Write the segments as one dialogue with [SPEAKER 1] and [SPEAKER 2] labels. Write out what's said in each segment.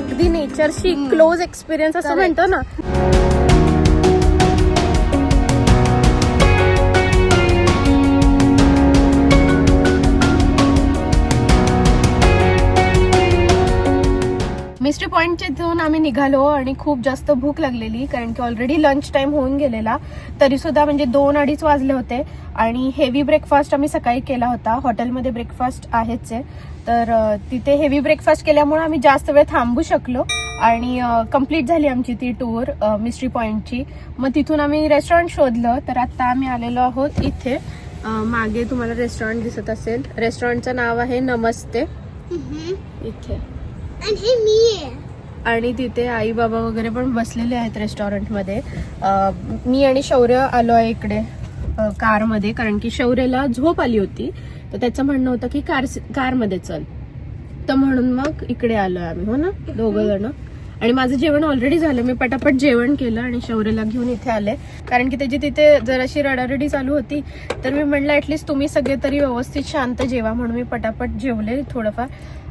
[SPEAKER 1] अगदी नेचरशी close experience असं म्हणतो ना. मिस्ट्री पॉईंटच्या इथून आम्ही निघालो आणि खूप जास्त भूक लागलेली कारण की ऑलरेडी लंच टाइम होऊन गेलेला. तरी सुद्धा म्हणजे दोन अडीच वाजले होते आणि हेवी ब्रेकफास्ट आम्ही सकाळी केला होता. हॉटेलमध्ये ब्रेकफास्ट आहेच आहे. तर तिथे हेवी ब्रेकफास्ट केल्यामुळे आम्ही जास्त वेळ थांबू शकलो आणि कंप्लीट झाली आमची ती टूर मिस्ट्री पॉईंटची मग तिथून आम्ही रेस्टॉरंट शोधलं तर आता आम्ही आलेलो आहोत इथे. मागे तुम्हाला रेस्टॉरंट दिसत असेल. रेस्टॉरंटचं नाव आहे नमस्ते. इथे.
[SPEAKER 2] And मी
[SPEAKER 1] आणि तिथे आई बाबा वगैरे पण बसलेले आहेत रेस्टॉरंटमध्ये मी आणि शौर्य आलो आहे इकडे कारमध्ये कारण की शौर्यला झोप आली होती. तर त्याचं म्हणणं होतं की कार कारमध्ये चल. तर म्हणून मग इकडे आलोय आम्ही हो ना? दोघं जण. आणि माझं जेवण ऑलरेडी झालं. मी पटापट जेवण केलं आणि शौर्यला घेऊन इथे आले. कारण की त्याची तिथे जराशी रडारडी चालू होती. तर मी म्हणलं ऍटलीस्ट तुम्ही सगळे तरी व्यवस्थित शांत जेवा म्हणून मी पटापट जेवले थोडंफार.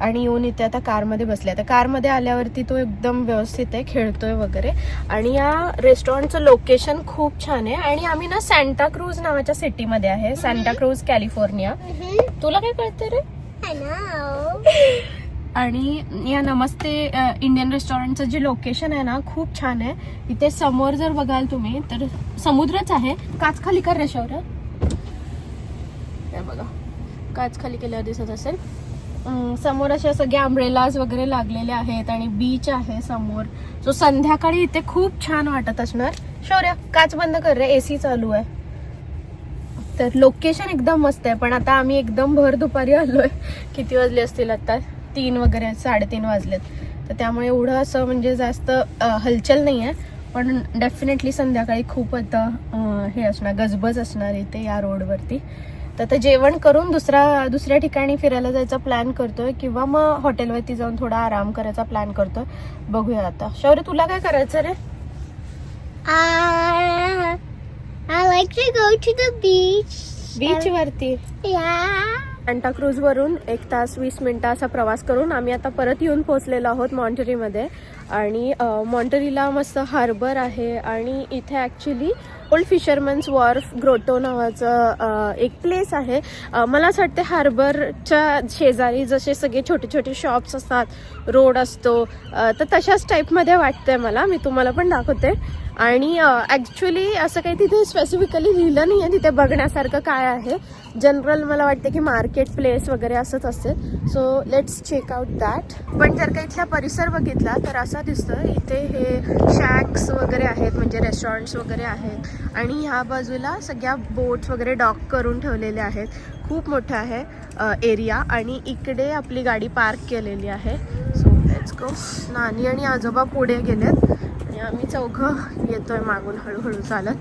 [SPEAKER 1] आणि येऊन इथे आता कारमध्ये बसले. आता कारमध्ये आल्यावरती तो एकदम व्यवस्थित आहे खेळतोय वगैरे. आणि या रेस्टॉरंटचं लोकेशन खूप छान आहे. आणि आम्ही ना सॅन्टा क्रूज नावाच्या सिटीमध्ये आहे. Santa Cruz California. तुला काय कळतं रे. आणि या नमस्ते इंडियन रेस्टॉरंटचं जे लोकेशन आहे ना खूप छान आहे. इथे समोर जर बघाल तुम्ही तर समुद्रच आहे. काच खाली कर रे शौर्य. हे बघा. काच खाली केल्यावर दिसत असेल. समोर असे सगळे अम्ब्रेलाज वगैरे लागलेले आहेत आणि बीच आहे समोर. सो संध्याकाळी इथे खूप छान वाटत असणार. शौर्य काच बंद कर रे एसी चालू आहे. तर लोकेशन एकदम मस्त आहे पण आता आम्ही एकदम भर दुपारी आलोय. किती वाजले असतील आता? तीन वगैरे साडेतीन वाजलेत. तर त्यामुळे एवढं असं म्हणजे जास्त हलचल नाही आहे पण डेफिनेटली संध्याकाळी खूप आता हे असणार गजबज असणार इथे या रोडवरती तर आता जेवण करून दुसरा दुसऱ्या ठिकाणी फिरायला जायचा प्लॅन करतोय किंवा मग हॉटेलवरती जाऊन थोडा आराम करायचा प्लॅन करतोय. बघूया आता. शौर्य तुला काय करायचं रे?
[SPEAKER 2] I like to go to the beach.
[SPEAKER 1] Beach वरती?
[SPEAKER 2] Yeah.
[SPEAKER 1] वरून एक तास वीस मिनिटं असा प्रवास करून आम्ही आता परत येऊन पोहोचलेलो आहोत मॉन्टरीमध्ये आणि अ, मॉन्टरीला मस्त हार्बर आहे आणि इथे actually Old Fisherman's Wharf Grotto नावाचं एक प्लेस आहे. मला असं वाटतं हार्बरच्या शेजारी जसे सगळे छोटे छोटे शॉप्स असतात रोड असतो तर तशाच टाईपमध्ये वाटतंय मला. मी तुम्हाला पण दाखवते. आणि ॲक्च्युली असं काही तिथे स्पेसिफिकली लिहिलं नाही आहे तिथे बघण्यासारखं काय आहे. जनरल मला वाटतं की मार्केट प्लेस वगैरे असंच असेल. So let's check out that पण जर का इथला परिसर बघितला तर असा दिसतं इथे हे शॅक्स वगैरे आहेत म्हणजे रेस्टॉरंट्स वगैरे आहेत. आणि ह्या बाजूला सगळ्या बोट्स वगैरे डॉक करून ठेवलेले आहेत. खूप मोठं आहे एरिया आणि इकडे आपली गाडी पार्क केलेली आहे. सो लेट्स गो नानी आणि आजोबा पुढे गेलेत. आम्ही चौघं येतोय मागून हळूहळू चालत.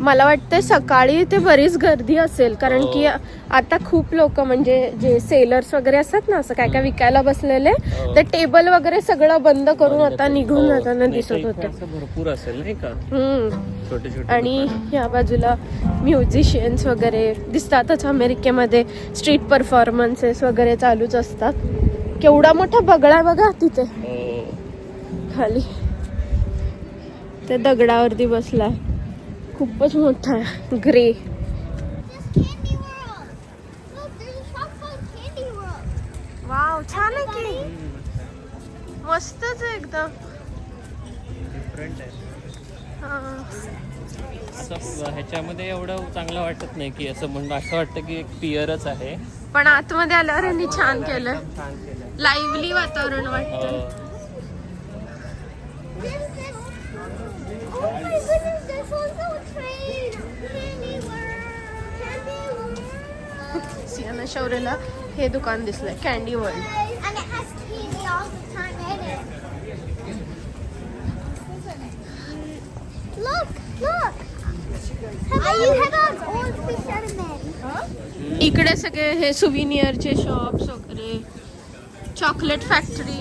[SPEAKER 1] मला वाटतं सकाळी ते बरीच गर्दी असेल कारण की आता खूप लोक म्हणजे जे सेलर्स वगैरे असतात ना असं काय काय विकायला बसलेले ते टेबल वगैरे सगळं बंद करून आता निघून जाताना दिसत होते.
[SPEAKER 3] भरपूर असेल नाही का?
[SPEAKER 1] हम्म.
[SPEAKER 3] छोटे छोटे
[SPEAKER 1] आणि या बाजूला म्युझिशियन्स वगैरे दिसतातच अमेरिकेमध्ये स्ट्रीट परफॉर्मन्सेस वगैरे चालूच असतात. केवढा मोठा बगळा बघा तिथे.
[SPEAKER 3] हो.
[SPEAKER 1] खाली. त्या दगडावरती बसलाय. खूपच मोठा आहे. ग्रे. वाव छान आहे की. मस्तच आहे एकदम. हा.
[SPEAKER 3] असं ह्याच्यामध्ये एवढं चांगलं वाटत नाही की असं म्हणणं असं वाटतं की एक पियरच आहे.
[SPEAKER 1] पण आतमध्ये आल्यावर यांनी छान केलं
[SPEAKER 3] छान केलं
[SPEAKER 1] लाईव्हली वातावरण वाटतं
[SPEAKER 3] हो.
[SPEAKER 2] There's this. Oh my goodness, there's also a train. Candy World. Candy World.
[SPEAKER 1] Sienna शौर्यला हे दुकान दिसलंय candy world
[SPEAKER 2] And it has candy all the time in it. Look, look. Are you have an old fisherman?
[SPEAKER 1] इकडे सगळे हे सुविनियरचे shops वगैरे chocolate factory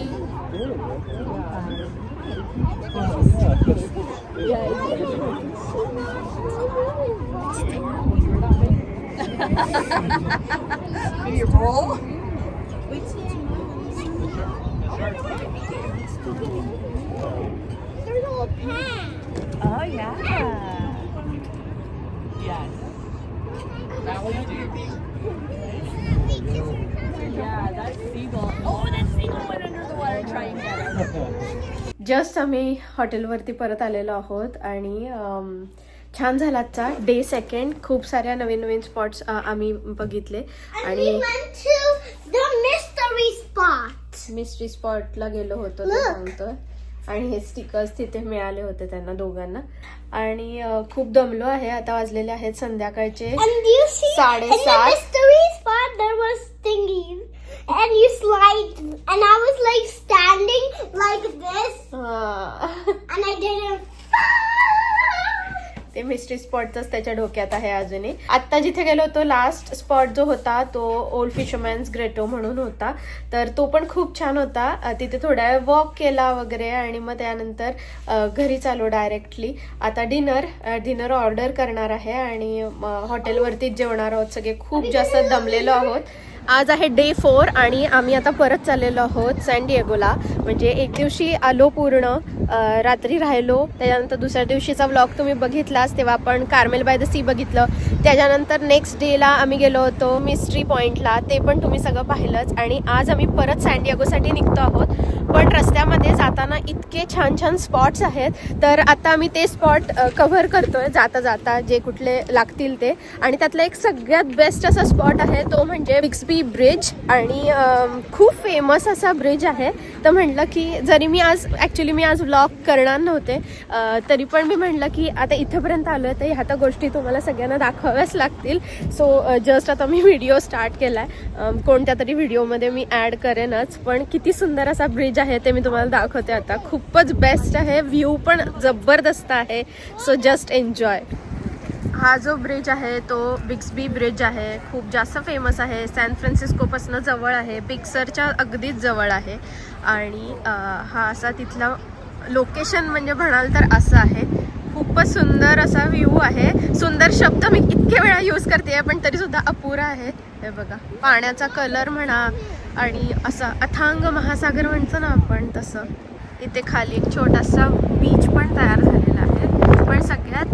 [SPEAKER 2] hand.
[SPEAKER 4] Oh yeah. Yes. That was Yeah, that's seagull. Oh, that seagull went under the water trying to get us.
[SPEAKER 1] Just आम्ही हॉटेलवरती परत आलेलो आहोत आणि छान झाला आजचा. डे सेकंड खूप साऱ्या नवीन नवीन स्पॉट्स आम्ही बघितले. आणि
[SPEAKER 2] मिस्टरी स्पॉट
[SPEAKER 1] मिस्ट्री स्पॉटला गेलो होतो सांगतो आणि हे स्टिकर्स तिथे मिळाले होते त्यांना दोघांना. आणि खूप दमलो आहे. आता वाजलेले आहेत संध्याकाळचे
[SPEAKER 2] साडेसात. And you slide, and I was like standing like this, uh.
[SPEAKER 1] ते मिस्ट्री स्पॉटच त्याच्या डोक्यात आहे अजूनही. आता जिथे गेलो होतो लास्ट स्पॉट जो होता तो ओल्ड फिशरमॅन्स ग्रेटो म्हणून होता. तर तो पण खूप छान होता. तिथे थोडा वेळ वॉक केला वगैरे आणि मग त्यानंतर घरी चालू डायरेक्टली आता डिनर डिनर ऑर्डर करणार आहे आणि हॉटेलवरतीच जेवणार आहोत. सगळे खूप जास्त दमलेलो आहोत. आज आहे डे फोर आणि आम्ही आता परत चाललेलो आहोत सॅन डिएगोला म्हणजे एक दिवशी आलो पूर्ण रात्री राहिलो. त्याच्यानंतर दुसऱ्या दिवशीचा व्लॉग तुम्ही बघितलाच तेव्हा आपण कार्मेल बाय द सी बघितलं. त्याच्यानंतर नेक्स्ट डेला आम्ही गेलो होतो मिस्ट्री पॉईंटला ते पण तुम्ही सगळं पाहिलंच आणि आज आम्ही परत सॅन डिएगोसाठी निघतो आहोत. पण रस्त्यामध्ये जाताना इतके छान छान स्पॉट्स आहेत. तर आता आम्ही ते स्पॉट कव्हर करतोय जाता जाता जे कुठले लागतील ते. आणि त्यातला एक सगळ्यात बेस्ट असा स्पॉट आहे तो म्हणजे बिक्सबी ब्रिज आणि खूप फेमस असा ब्रिज आहे. तर म्हटलं की जरी मी आज ॲक्च्युली मी आज व्लॉग करणार नव्हते तरी पण मी म्हटलं की आता इथंपर्यंत आलो आहे तर ह्या तर गोष्टी तुम्हाला सगळ्यांना दाखवाव्याच लागतील. सो जस्ट आता मी व्हिडिओ स्टार्ट केला आहे कोणत्या तरी व्हिडिओमध्ये मी ॲड करेनच पण किती सुंदर असा ब्रिज आहे ते मी तुम्हाला दाखवते आता. खूपच बेस्ट आहे व्ह्यू पण जबरदस्त आहे. सो जस्ट एन्जॉय हा जो ब्रिज आहे तो बिक्सबी ब्रिज आहे. खूप जास्त फेमस आहे. सॅन फ्रान्सिस्कोपासनं जवळ आहे. पिक्सरच्या अगदीच जवळ आहे. आणि हा असा तिथला लोकेशन म्हणजे म्हणाल तर असं आहे. खूपच सुंदर असा व्ह्यू आहे. सुंदर शब्द मी इतके वेळा यूज करते पण तरीसुद्धा अपुरा आहे. हे बघा. पाण्याचा कलर म्हणा आणि असा अथांग महासागर म्हणतो ना आपण तसं. इथे खाली एक छोटासा बीच पण तयार झालेला आहे. पण सगळ्यात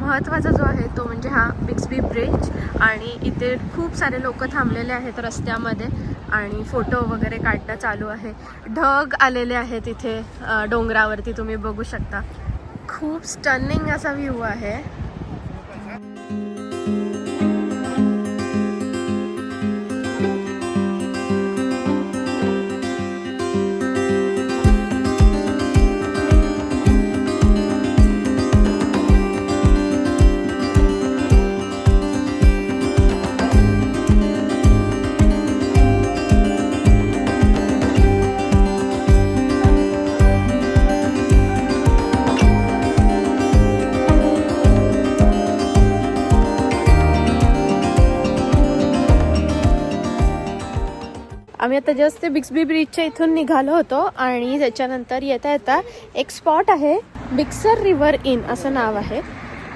[SPEAKER 1] महत्त्वाचा जो आहे तो म्हणजे हा बिक्सबी ब्रिज आणि इथे खूप सारे लोक थांबलेले आहेत रस्त्यामध्ये आणि फोटो वगैरे काढणं चालू आहे. ढग आलेले आहेत इथे डोंगरावरती तुम्ही बघू शकता. खूप स्टनिंग असा व्ह्यू आहे. आम्ही आता जस्ट ते बिक्सबी ब्रिजच्या इथून निघालो होतो आणि त्याच्यानंतर येता येता एक स्पॉट आहे बिक्सर रिव्हर इन असं नाव आहे.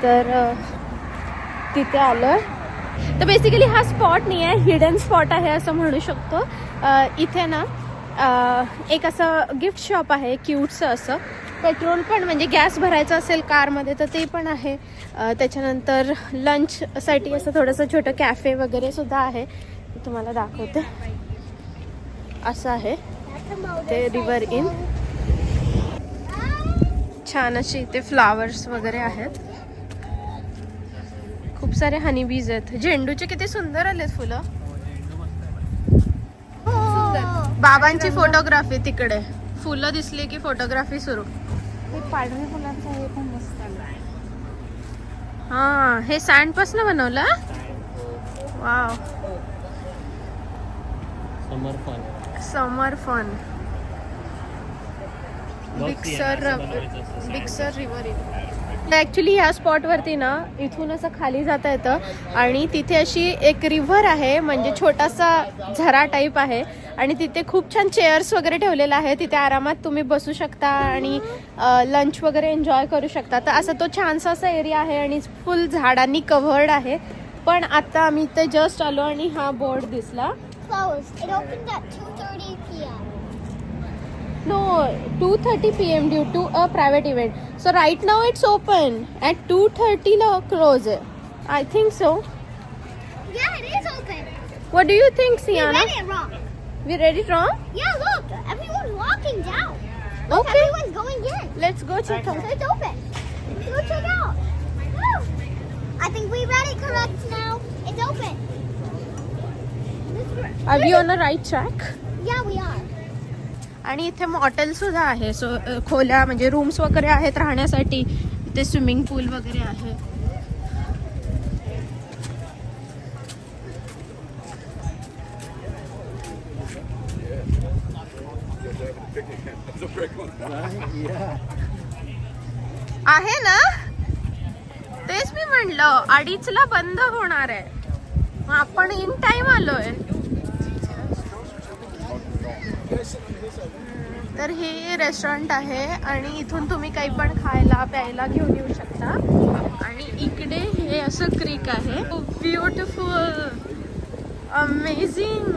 [SPEAKER 1] तर तिथे आलं तर बेसिकली हा स्पॉट नाही आहे हिडन स्पॉट आहे असं म्हणू शकतो. इथे ना एक असं गिफ्ट शॉप आहे क्यूटचं असं. पेट्रोल पण म्हणजे गॅस भरायचं असेल कारमध्ये तर ते पण आहे. त्याच्यानंतर लंचसाठी असं थोडंसं छोटं कॅफे वगैरे सुद्धा आहे. तुम्हाला दाखवते. असं आहे. ते रिव्हर इन छान अशी इथे फ्लावर्स वगैरे आहेत. खूप सारे हनी बीज आहेत. झेंडूचे किती सुंदर आलेत फुलं. बाबांची फोटोग्राफी तिकडे. फुलं दिसली की फोटोग्राफी सुरू.
[SPEAKER 4] हे फुलांचं हे पण मस्त आलं.
[SPEAKER 1] हा हे सँड पासन बनवलं? Wow
[SPEAKER 3] summer fun
[SPEAKER 1] summer fun. Bixby. Bixby river actually ह्या स्पॉटवरती ना इथून असं खाली जाता येतं. आणि तिथे अशी एक रिव्हर आहे म्हणजे छोटासा झरा टाईप आहे. आणि तिथे खूप छान चेअर्स वगैरे ठेवलेला आहे तिथे आरामात तुम्ही बसू शकता आणि लंच वगैरे एन्जॉय करू शकता. तर असा तो छानसा असा एरिया आहे आणि फुल झाडांनी कव्हर्ड आहे. पण आता आम्ही इथे जस्ट आलो आणि हा बोर्ड दिसला.
[SPEAKER 2] Closed. It opened at 2:30 p.m.
[SPEAKER 1] no 2:30 p.m. due to a private event. So right now it's open. At 2:30 no close. I think so.
[SPEAKER 2] Yeah, it is open.
[SPEAKER 1] What do you think,
[SPEAKER 2] We
[SPEAKER 1] Sienna?
[SPEAKER 2] read it wrong.
[SPEAKER 1] We read it wrong?
[SPEAKER 2] Yeah, look. Everyone's walking down. Look,
[SPEAKER 1] Okay.
[SPEAKER 2] everyone's going in.
[SPEAKER 1] Let's go check
[SPEAKER 2] So
[SPEAKER 1] out.
[SPEAKER 2] it's open. Go check out. Woo. I think we read it correct now. It's open.
[SPEAKER 1] The right track?
[SPEAKER 2] Yeah, we are.
[SPEAKER 1] आणि इथे मॉटेल सुद्धा आहे. So अ, खोल्या म्हणजे rooms वगैरे आहेत राहण्यासाठी. इथे स्विमिंग पूल वगैरे आहे. आहे ना? तेच मी म्हणलं अडीचला बंद होणार आहे. आपण इन टाइम आलोय. तर हे रेस्टॉरंट आहे आणि इथून तुम्ही काही पण खायला प्यायला घेऊन येऊ शकता. आणि इकडे हे असं क्रीक आहे. ब्युटिफुल अमेझिंग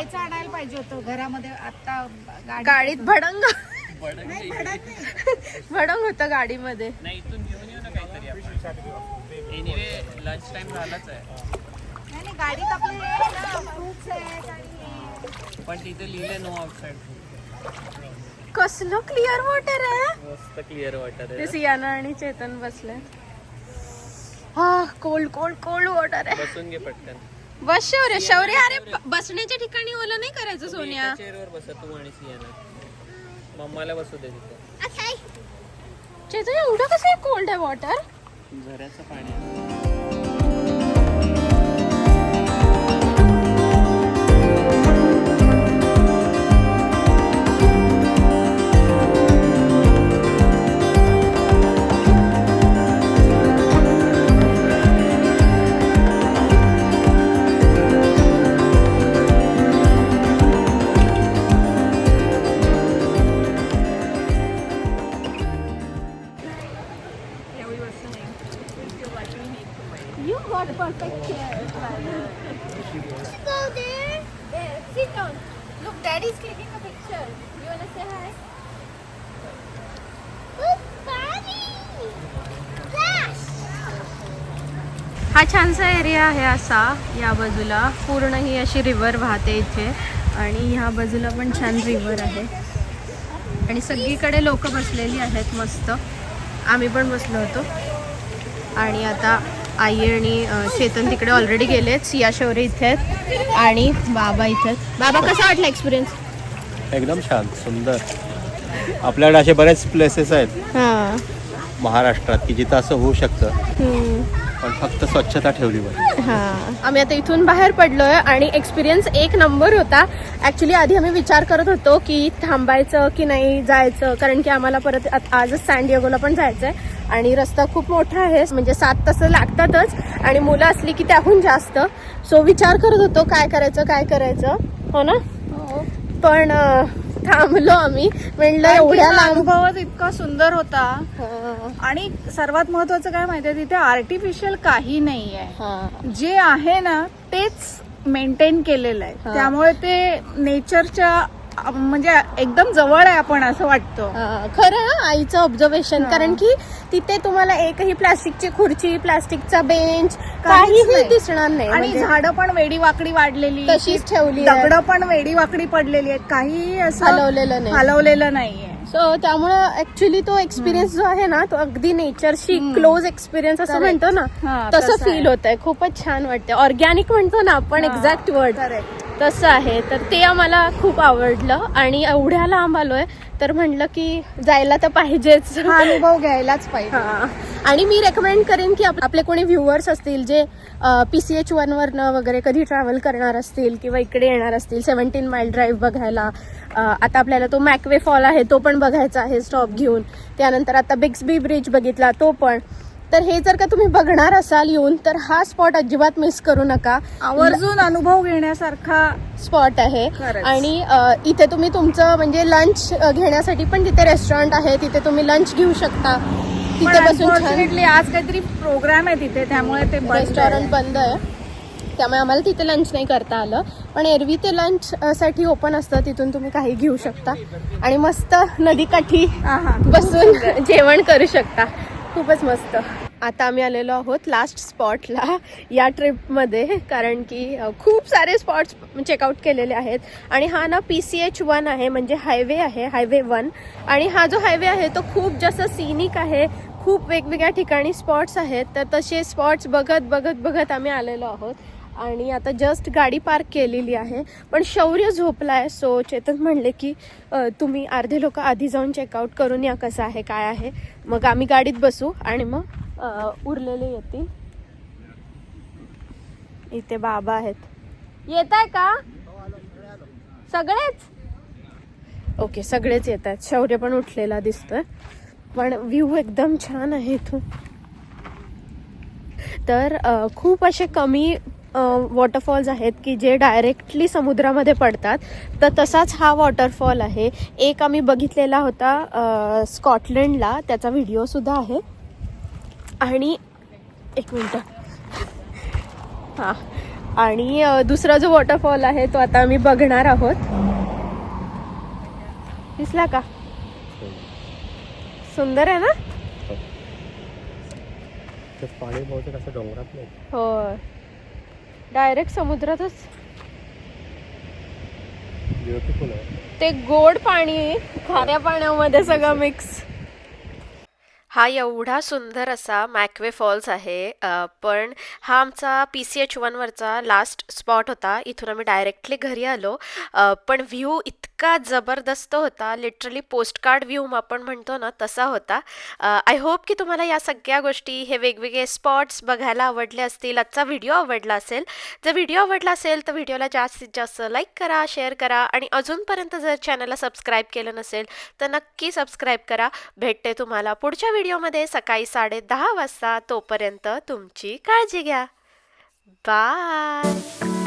[SPEAKER 4] खायचं आणायला पाहिजे होतं. घरामध्ये आता गाडी
[SPEAKER 1] गाडीत भडंग.
[SPEAKER 4] नाही भडक नाही.
[SPEAKER 1] भडंग होतं गाडीमध्ये.
[SPEAKER 3] नाही इथून घेऊन येऊ ना काहीतरी आपण. एनिवे लंच टाइम झालाच आहे.
[SPEAKER 4] नाही नाही, गाडीत आपले हे आहे ना फ्रुट्स आहेत आणि
[SPEAKER 3] पण तिथे लिहिले नो आउटसाईड
[SPEAKER 1] कसलं क्लिअर वॉटर आहे?
[SPEAKER 3] मस्त क्लिअर वाटत
[SPEAKER 1] ते
[SPEAKER 3] आहे
[SPEAKER 1] सियाना आणि चेतन बसले. हा कोल्ड कोल्ड कोल्ड वॉटर आहे.
[SPEAKER 3] बसून घे पटकन.
[SPEAKER 1] बस शौर्य शौर्य. अरे ब- बसण्याच्या ठिकाणी ओलं नाही करायचं सोनिया?
[SPEAKER 3] चेअरवर बसा तू आणि सियाना. मम्माला बसू दे तिथे.
[SPEAKER 1] चेतन एवढं कसं कोल्ड आहे वॉटर
[SPEAKER 3] झऱ्याचं पाणी
[SPEAKER 1] chair.
[SPEAKER 2] Go there.
[SPEAKER 1] There, sit down. Look, daddy's clicking a picture. You wanna say hi? हा छानसा एरिया आहे असा या बाजूला पूर्ण ही अशी रिव्हर वाहते इथे आणि ह्या बाजूला पण छान रिव्हर आहे आणि सगळीकडे लोक बसलेली आहेत मस्त आम्ही पण बसलो होतो आणि आता आई आणि चेतन तिकडे ऑलरेडी गेलेत. सिया शौर्य इथे आहेत. आणि बाबा इथे आहेत. बाबा कसा वाटला एक्सपिरियन्स
[SPEAKER 5] एकदम छान सुंदर. आपल्याकडे असे बरेच प्लेसेस आहेत.
[SPEAKER 1] हां.
[SPEAKER 5] महाराष्ट्रात की जिथं असं होऊ शकतं.
[SPEAKER 1] हम्म.
[SPEAKER 5] पण फक्त स्वच्छता ठेवली पाहिजे.
[SPEAKER 1] हा. आम्ही आता इथून बाहेर पडलोय आणि एक्सपिरियन्स एक नंबर होता. ऍक्च्युली आधी आम्ही विचार करत होतो की थांबायचं की नाही जायचं? कारण की आम्हाला परत आत- आजच सँडिएगोला पण जायचंय. आणि रस्ता खूप मोठा आहे म्हणजे सात तास लागतातच. आणि मुलं असली की त्याहून जास्त. सो विचार करत होतो काय करायचं काय करायचं. हो ना? पण अं, थांबलो आम्ही. म्हणलं एवढ्या
[SPEAKER 4] अनुभवच इतका सुंदर होता.
[SPEAKER 1] हा,
[SPEAKER 4] आणि सर्वात महत्वाचं काय माहितीये तिथे आर्टिफिशियल काही नाही आहे
[SPEAKER 1] हा.
[SPEAKER 4] जे आहे ना तेच मेंटेन केलेलं आहे.
[SPEAKER 1] हा.
[SPEAKER 4] त्यामुळे ते नेचरच्या म्हणजे एकदम जवळ आहे आपण असं वाटतं
[SPEAKER 1] खरं हं, आईचं ऑब्झर्वेशन. कारण की तिथे तुम्हाला एकही प्लास्टिकची खुर्ची प्लास्टिकचा बेंच काहीही. दिसणार नाही
[SPEAKER 4] आणि
[SPEAKER 1] म्हणजे
[SPEAKER 4] झाडं पण वेडी वाकडी वाढलेली
[SPEAKER 1] तशीच ठेवली.
[SPEAKER 4] दगड पण वेडी वाकडी पडलेली आहेत काही असं
[SPEAKER 1] हलवलेलं नाही
[SPEAKER 4] हलवलेलं नाहीये
[SPEAKER 1] सो त्यामुळं ऍक्च्युली तो एक्सपिरियन्स जो आहे ना तो अगदी नेचरशी. क्लोज एक्सपिरियन्स असं. म्हणतो ना तसं फील. होत आहे खूपच छान वाटतं ऑर्गॅनिक म्हणतो ना आपण एक्झॅक्ट वर्ड. तसं आहे. तर ते आम्हाला खूप आवडलं आणि एवढ्या लांब आलोय तर म्हणलं की जायला तर पाहिजेच.
[SPEAKER 4] हा अनुभव घ्यायलाच पाहिजे.
[SPEAKER 1] हा. आणि मी रेकमेंड करेन की आप- आपले कोणी व्ह्युअर्स असतील जे पी सी एच वनवरनं वगैरे कधी ट्रॅव्हल करणार असतील किंवा इकडे येणार असतील सेवन्टीन माइल ड्राईव्ह बघायला आता आपल्याला तो मॅकवे फॉल आहे तो पण बघायचा आहे स्टॉप घेऊन. त्यानंतर आता बिग्सबी ब्रिज बघितला तो पण. तर हे जर का तुम्ही बघणार असाल येऊन तर हा स्पॉट अजिबात मिस करू नका.
[SPEAKER 4] आवर्जून अनुभव घेण्यासारखा
[SPEAKER 1] स्पॉट आहे. आणि इथे तुम्ही तुमचं म्हणजे लंच घेण्यासाठी पण तिथे रेस्टॉरंट आहे. तिथे तुम्ही लंच घेऊ शकता. तिथे बसून
[SPEAKER 4] आज काहीतरी प्रोग्राम आहे तिथे त्यामुळे ते.
[SPEAKER 1] रेस्टॉरंट बंद आहे. त्यामुळे आम्हाला तिथे लंच नाही करता आलं. पण एरवी ते लंच साठी ओपन असतं. तिथून तुम्ही काही घेऊ शकता. आणि मस्त नदीकाठी. बसून जेवण करू शकता. खूपच मस्त. आता आम्ही आलेलो आहोत लास्ट स्पॉटला या ट्रिपमध्ये कारण की खूप सारे स्पॉट्स चेकआउट केलेले आहेत. आणि हा ना पी सी एच वन आहे म्हणजे हायवे आहे हायवे वन आणि हा जो हायवे आहे तो खूप जास्त सिनिक आहे. खूप वेगवेगळ्या ठिकाणी स्पॉट्स आहेत. तर तसे स्पॉट्स बघत बघत बघत आम्ही आलेलो आहोत. आणि आता जस्ट गाडी पार्क केलेली आहे. पण शौर्य झोपला आहे सो चेतन म्हणले की तुम्ही अर्धे लोक आधी जाऊन चेकआउट करून या कसं आहे काय आहे. मग आम्ही गाडीत बसू आणि मग उरलेले येतील. इथे बाबा आहेत. येत आहे का? सगळेच? ओके सगळेच येत आहेत शौर्य पण उठलेला दिसतोय. पण व्ह्यू एकदम छान आहे इथून. तर खूप असे कमी वॉटरफॉल्स आहेत की जे डायरेक्टली समुद्रामध्ये पडतात तर तसाच हा वॉटरफॉल आहे. एक आम्ही बघितलेला होता स्कॉटलंडला. त्याचा व्हिडिओसुद्धा आहे. आणि एक मिनटं. हां. आणि दुसरा जो वॉटरफॉल आहे तो आता आम्ही बघणार आहोत. दिसला का? सुंदर आहे ना?
[SPEAKER 5] पाणी डोंगरात नाही.
[SPEAKER 1] हो डायरेक्ट समुद्रातच. ते गोड पाणी खाऱ्या पाण्यामध्ये सगळं मिक्स हा एवढा सुंदर असा मॅकवे फॉल्स आहे. पण हा आमचा पी सी एच वनवरचा लास्ट स्पॉट होता. इथून आम्ही डायरेक्टली घरी आलो. पण व्ह्यू इतका जबरदस्त होता. लिटरली पोस्टकार्ड व्ह्यू आपण म्हणतो ना तसा होता. आय होप की तुम्हाला या सगळ्या गोष्टी हे वेगवेगळे स्पॉट्स बघायला आवडले असतील. आजचा व्हिडिओ आवडला असेल. जर व्हिडिओ आवडला असेल तर व्हिडिओला जास्तीत जास्त लाईक करा शेअर करा आणि अजूनपर्यंत जर चॅनलला सबस्क्राईब केलं नसेल तर नक्की सबस्क्राईब करा. भेटते तुम्हाला पुढच्या व्हिडिओमध्ये सकाळी साडे दहा वाजता तोपर्यंत तुमची काळजी घ्या. बाय.